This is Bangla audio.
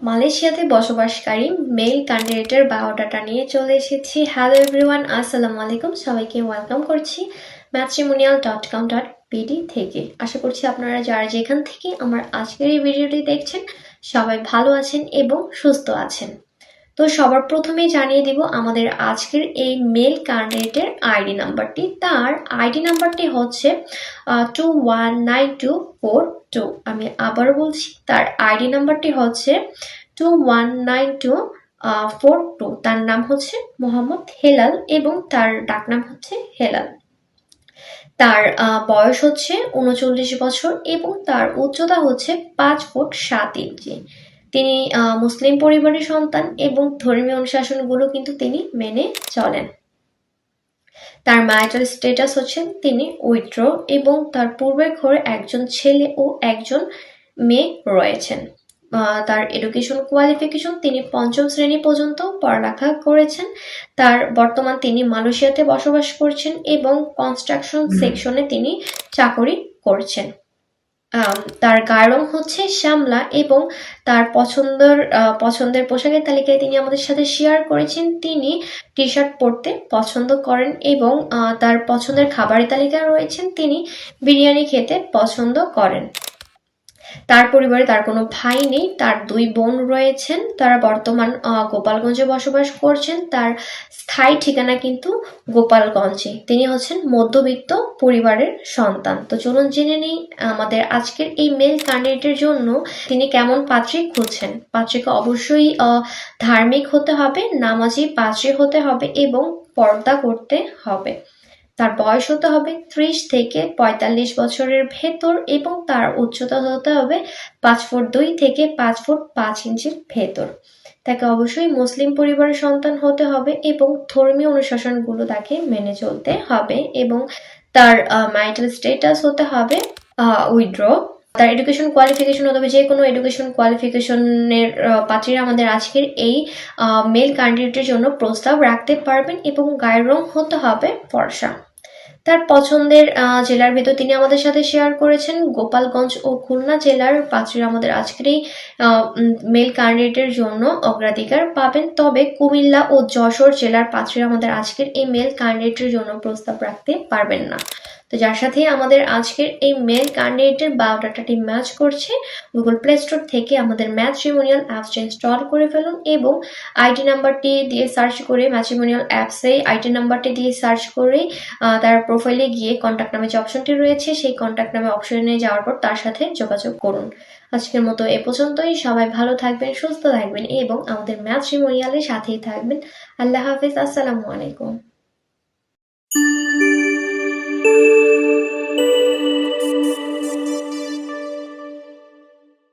মালয়েশিয়াতে বসবাসকারী মেল ক্যান্ডিডেটের বায়োডাটা নিয়ে চলে এসেছি। হ্যালো এভরিওয়ান আসসালামু আলাইকুম। সবাইকে ওয়েলকাম করছি matrimonial dot com dot BD থেকে। আশা করছি আপনারা যারা যেখান থেকে আমার আজকের এই ভিডিওটি দেখছেন, সবাই ভালো আছেন এবং সুস্থ আছেন। তো সবার প্রথমেই জানিয়ে দিব আমাদের আজকের এই মেল ক্যান্ডিডেটের আইডি নাম্বারটি। তার আইডি নাম্বারটি হচ্ছে two one nine two four two আমি আবারও বলছি, তার আইডি নাম্বারটি হচ্ছে two one nine two four two তার নাম হচ্ছে মোহাম্মদ হেলাল এবং তার ডাকনাম হচ্ছে হেলাল। তার বয়স হচ্ছে উনচল্লিশ বছর এবং তার উচ্চতা হচ্ছে পাঁচ ফুট সাত ইঞ্চি। তিনি মুসলিম পরিবারের সন্তান এবং ধর্মীয় অনুশাসনগুলো কিন্তু তিনি মেনে চলেন। তার মায়ের স্টেটাস হচ্ছে তিনি উইথড্র এবং তার পূর্বের ঘরে একজন ছেলে ও একজন মেয়ে রয়েছেন। তার এডুকেশন কোয়ালিফিকেশন তিনি পঞ্চম শ্রেণি পর্যন্ত পড়ালেখা করেছেন। তার বর্তমান তিনি মালয়েশিয়াতে বসবাস করছেন এবং কনস্ট্রাকশন সেকশনে তিনি চাকরি করছেন। তার গায়ের রং হচ্ছে শ্যামলা এবং তার পছন্দের পছন্দের পোশাকের তালিকায় তিনি আমাদের সাথে শেয়ার করেছেন। তিনি টি শার্ট পরতে পছন্দ করেন এবং তার পছন্দের খাবারের তালিকায় রয়েছেন তিনি বিরিয়ানি খেতে পছন্দ করেন। তার পরিবারে তার কোনো ভাই নেই, তার দুই বোন রয়েছেন, তারা বর্তমান গোপালগঞ্জে বসবাস করছেন, তার স্থায়ী ঠিকানা কিন্তু গোপালগঞ্জে। তিনি হচ্ছেন মধ্যবিত্ত পরিবারের সন্তান। তো চলুন জেনে নেই আমাদের আজকের এই মেল ক্যান্ডিডেটের জন্য তিনি কেমন পাত্রী খুঁজছেন। পাত্রীকে অবশ্যই ধার্মিক হতে হবে, নামাজি পাত্রী হতে হবে এবং পর্দা করতে হবে। তার বয়স হতে হবে ত্রিশ থেকে পঁয়তাল্লিশ বছরের ভেতর এবং তার উচ্চতা হতে হবে পাঁচ ফুট দুই থেকে পাঁচ ফুট পাঁচ ইঞ্চির ভেতর। তাকে অবশ্যই মুসলিম পরিবারের সন্তান হতে হবে এবং ধর্মীয় অনুশাসনগুলো তাকে মেনে চলতে হবে এবং তার ম্যারিটাল স্টেটাস হতে হবে উইড্র। তার এডুকেশন কোয়ালিফিকেশন হতে হবে যে কোনো এডুকেশন কোয়ালিফিকেশনের পাত্রীরা আমাদের আজকের এই মেল ক্যান্ডিডেটের জন্য প্রস্তাব রাখতে পারবেন এবং গায়ের রং হতে হবে ফর্সা। তার পছন্দের জেলার ভেতর তিনি আমাদের সাথে শেয়ার করেছেন। গোপালগঞ্জ ও খুলনা জেলার পাত্রীরা আমাদের আজকের এই মেল ক্যান্ডিডেটের জন্য অগ্রাধিকার পাবেন। তবে কুমিল্লা ও যশোর জেলার পাত্রীরা আমাদের আজকের এই মেল ক্যান্ডিডেটের জন্য প্রস্তাব রাখতে পারবেন না। তো যার সাথে আমাদের আজকের এই মেল ক্যান্ডিডেটের বায়োডাটাটি ম্যাচ করছে গুগল প্লে স্টোর থেকে আমাদের ম্যাট্রিমোনিয়াল অ্যাপসটি ইনস্টল করে ফেলুন এবং আইডি নাম্বারটি দিয়ে সার্চ করে ম্যাট্রিমোনিয়াল অ্যাপসে আইডি নাম্বারটি দিয়ে সার্চ করে তার প্রোফাইলে গিয়ে কন্ট্যাক্ট নামে যে অপশনটি রয়েছে, সেই কন্ট্যাক্ট নামে অপশনে যাওয়ার পর তার সাথে যোগাযোগ করুন। আজকের মতো এ পর্যন্তই। সবাই ভালো থাকবেন, সুস্থ থাকবেন এবং আমাদের ম্যাট্রিমোনিয়ালের সাথেই থাকবেন। আল্লাহ হাফিজ। আসসালামু আলাইকুম।